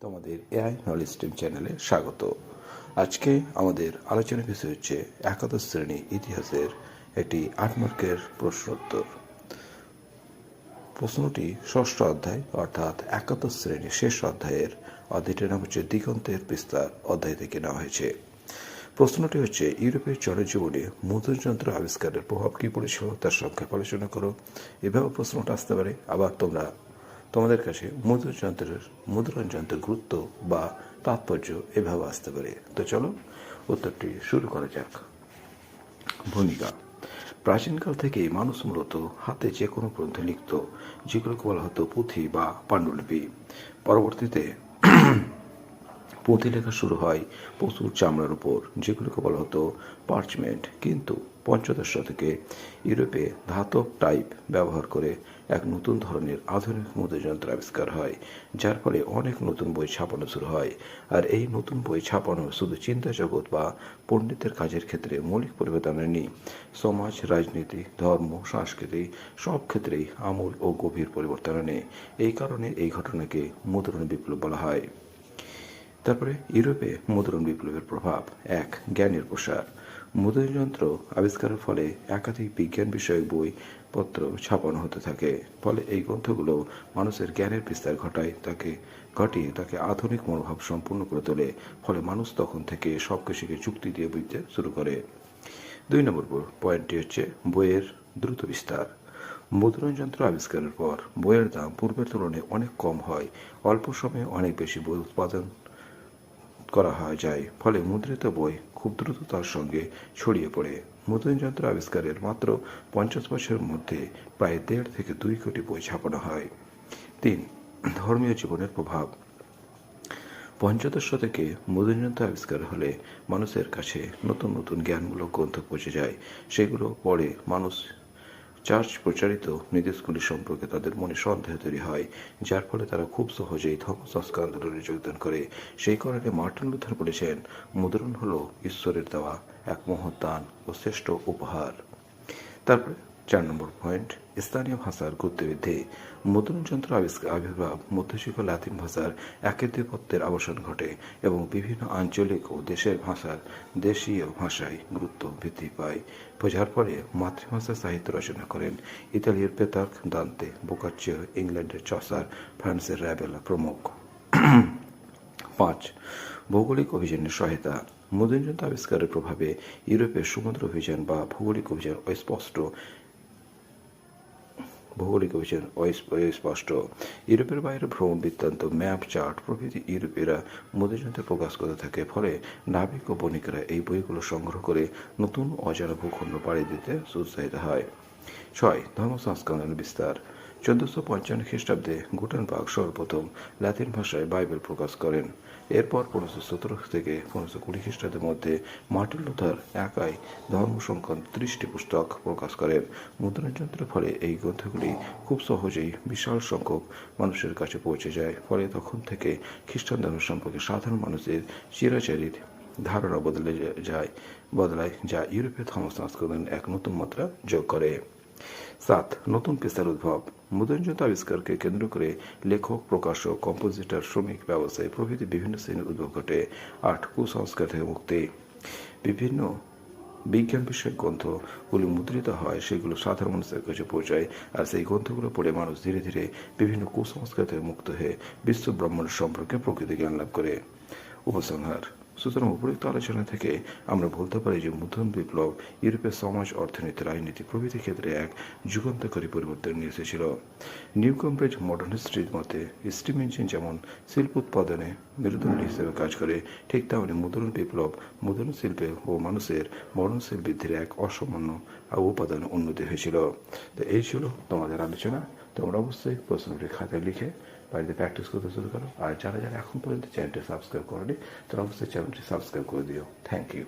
তোমাদের AI knowledge stream চ্যানেলে স্বাগত। আজকে আমাদের আলোচনার বিষয় হচ্ছে একাদশ শ্রেণি ইতিহাসের একটি আট মার্কের প্রশ্ন উত্তর প্রশ্নটি ষষ্ঠ অধ্যায়, অর্থাৎ একাদশ শ্রেণির শেষ অধ্যায়ের অধ্যায়টির নাম হচ্ছে দিগন্তের বিস্তার, অধ্যায় থেকে নেওয়া হয়েছে। প্রশ্নটি হচ্ছে, ইউরোপের জনজীবনে মুদ্রণযন্ত্র আবিষ্কারের প্রভাব কী পড়েছিল, তার সংক্ষেপ আলোচনা করো। এভাবে প্রশ্নটা আসতে পারে। আবার তোমরা তোমাদের কাছে মুদ্রণ যন্ত্রের মুদ্রণ যন্ত্রের গুরুত্ব বা তাৎপর্য এভাবে আসতে পারে। তো চলো, উত্তরটি শুরু করা যাক। ভূমিকা। প্রাচীনকাল থেকেই মানুষ মূলত হাতে যে কোনো গ্রন্থে লিখত, যেগুলোকে বলা হতো পুঁথি বা পাণ্ডুলিপি। পরবর্তীতে পুঁথি লেখা শুরু হয় পশুর চামড়ার উপর, যেগুলোকে বলা হতো পার্চমেন্ট। কিন্তু পঞ্চদশ শতকে ইউরোপে ধাতব টাইপ ব্যবহার করে এক নতুন ধরনের আধুনিক মুদ্রযন্ত্র আবিষ্কার হয়, যার ফলে অনেক নতুন বই ছাপানো শুরু হয়। আর এই নতুন বই ছাপানো শুধু চিন্তা জগৎ বা পণ্ডিতের কাজের ক্ষেত্রে মৌলিক পরিবর্তন আনেনি। সমাজ, রাজনীতি, ধর্ম, সংস্কৃতি সব ক্ষেত্রেই আমূল ও গভীর পরিবর্তন আনে। এই কারণে এই ঘটনাকে মুদ্রণ বিপ্লব বলা হয়। তারপরে ইউরোপে মুদ্রণ বিপ্লবের প্রভাব, এক, জ্ঞানের প্রসার। মুদ্রণ যন্ত্র আবিষ্কারের ফলে একাধিক বিজ্ঞান বিষয়ক বই, পত্র ছাপানো হতে থাকে। ফলে এই গ্রন্থগুলো মানুষের জ্ঞানের বিস্তার ঘটায়, তাকে, ঘটিয়ে তাকে আধুনিক মনোভাব সম্পূর্ণ করে তোলে। ফলে মানুষ তখন থেকে সব কিছুকে চুক্তি দিয়ে বুঝতে শুরু করে। দুই নম্বর পয়েন্টটি হচ্ছে বইয়ের দ্রুত বিস্তার। মুদ্রণ যন্ত্র আবিষ্কারের পর বইয়ের দাম পূর্বের তুলনায় অনেক কম হয়। অল্প সময়ে অনেক বেশি বই উৎপাদন করা যায়। ফলে মুদ্রিত বই খুব দ্রুততার সঙ্গে ছড়িয়ে পড়ে। মুদ্রণ যন্ত্র আবিষ্কারের মাত্র পঞ্চাশ বছরের মধ্যে প্রায় দেড় থেকে দুই কোটি বই ছাপানো হয়। তিন, ধর্মীয় জীবনের প্রভাব। পঞ্চদশ শতকে মুদ্রণযন্ত্র আবিষ্কার হলে মানুষের কাছে নতুন নতুন জ্ঞানমূলক গ্রন্থ পৌঁছে যায়। সেগুলো পড়ে মানুষ চার্চ প্রচারিত নির্দেশগুলি সম্পর্কে তাদের মনে সন্দেহ তৈরি হয়, যার ফলে তারা খুব সহজেই ধর্ম সংস্কার আন্দোলনে যোগদান করে। সেই কারণে মার্টিন লুথার বলেছেন, মুদ্রণ হল ঈশ্বরের দেওয়া এক মহৎ দান ও শ্রেষ্ঠ উপহার। তারপরে চার নম্বর পয়েন্ট, স্থানীয় ভাষার যন্ত্র আবিষ্কার আবির্ভাব মধ্যযুগ লাতিন ভাষার একেদ্বিপত্যের অবসান ঘটে এবং বিভিন্ন আঞ্চলিক ও দেশের ভাষার দেশীয় ভাষায় গুরুত্ব বৃদ্ধি পায়। বোঝার পরে মাতৃভাষা সাহিত্য রচনা করেন ইতালির পেতাক দান্তে বোকাচ্চিও ইংল্যান্ডের চসার, ফ্রান্সের র্যাবেলা প্রমুখ। পাঁচ, ভৌগোলিক অভিযানের সহায়তা। মুদ্রণযন্ত্র আবিষ্কারের প্রভাবে ইউরোপের সমুদ্র অভিযান বা ভৌগোলিক অভিযান অস্পষ্ট। ভৌগোলিক অভিযান অস্পষ্ট ইউরোপের বাইরে ভ্রমণ বৃত্তান্ত, ম্যাপ, চার্ট প্রভৃতি ইউরোপীয়রা মুদ্রযন্ত্রে প্রকাশ করতে থাকে। ফলে নাবিক ও বণিকরা এই বইগুলো সংগ্রহ করে নতুন অজানা ভূখণ্ড পাড়ি দিতে উৎসাহিত হয়। ছয়, ধর্ম সংস্করণের বিস্তার। চোদ্দশো পঞ্চান্ন খ্রিস্টাব্দে গুটেনবার্গ সর্বপ্রথম ল্যাতিন ভাষায় বাইবেল প্রকাশ করেন। এরপর পনেরোশো সতেরো থেকে পনেরোশো কুড়ি খ্রিস্টাব্দের মধ্যে মার্টিন লুথার একাই ধর্ম সংক্রান্ত ত্রিশটি পুস্তক প্রকাশ করেন। মুদ্রণযন্ত্রের ফলে এই গ্রন্থগুলি খুব সহজেই বিশাল সংখ্যক মানুষের কাছে পৌঁছে যায়। ফলে তখন থেকে খ্রিস্টান ধর্ম সম্পর্কে সাধারণ মানুষের চিরাচারিত ধারণা বদলে যায়, বদলায়, যা ইউরোপীয় ধর্ম সংস্করণ এক নতুন মাত্রা যোগ করে। সাত, নতুন পেশার উদ্ভব। মুদ্রণযন্ত্র আবিষ্কারকে কেন্দ্র করে লেখক, প্রকাশক, কম্পোজিটর, শ্রমিক, ব্যবসায়ী প্রভৃতি বিভিন্ন শ্রেণির উদ্ভব ঘটে আট কুসংস্কার থেকে মুক্তি। বিভিন্ন বিজ্ঞান বিষয়ক গ্রন্থগুলি মুদ্রিত হয়, সেগুলো সাধারণ মানুষের কাছে পৌঁছায়, আর সেই গ্রন্থগুলো পড়ে মানুষ ধীরে ধীরে বিভিন্ন কুসংস্কার থেকে মুক্ত হয়ে বিশ্ব ব্রহ্মাণ্ড সম্পর্কে প্রকৃতি জ্ঞান লাভ করে। উপসংহার। সুতরাং উপরোক্ত আলোচনা থেকে আমরা বলতে পারি যে মুদ্রণ বিপ্লব ইউরোপের সমাজ, অর্থনীতি, রাজনীতি প্রভৃতি ক্ষেত্রে এক যুগান্তকারী পরিবর্তন নিয়ে এসেছিল। নিউ কমব্রিজ মডার্ন হিস্ট্রির মতে, স্টিম ইঞ্জিন যেমন শিল্প উৎপাদনে মেরুদণ্ড হিসেবে কাজ করে, ঠিক তেমনি মুদ্রণ বিপ্লব মুদ্রণ শিল্পে ও মানুষের মরণশীল বৃদ্ধির এক অসামান্য উপাদান উন্নতি হয়েছিল। তো এই ছিল তোমাদের আলোচনা। তোমরা অবশ্যই প্রশ্নটি খাতায় লিখে বাড়িতে প্র্যাকটিস করতে শুরু করো। আর যারা যারা এখন পর্যন্ত চ্যানেলটি সাবস্ক্রাইব করেনি, তারা অবশ্যই চ্যানেলটি সাবস্ক্রাইব করে দিও। Thank you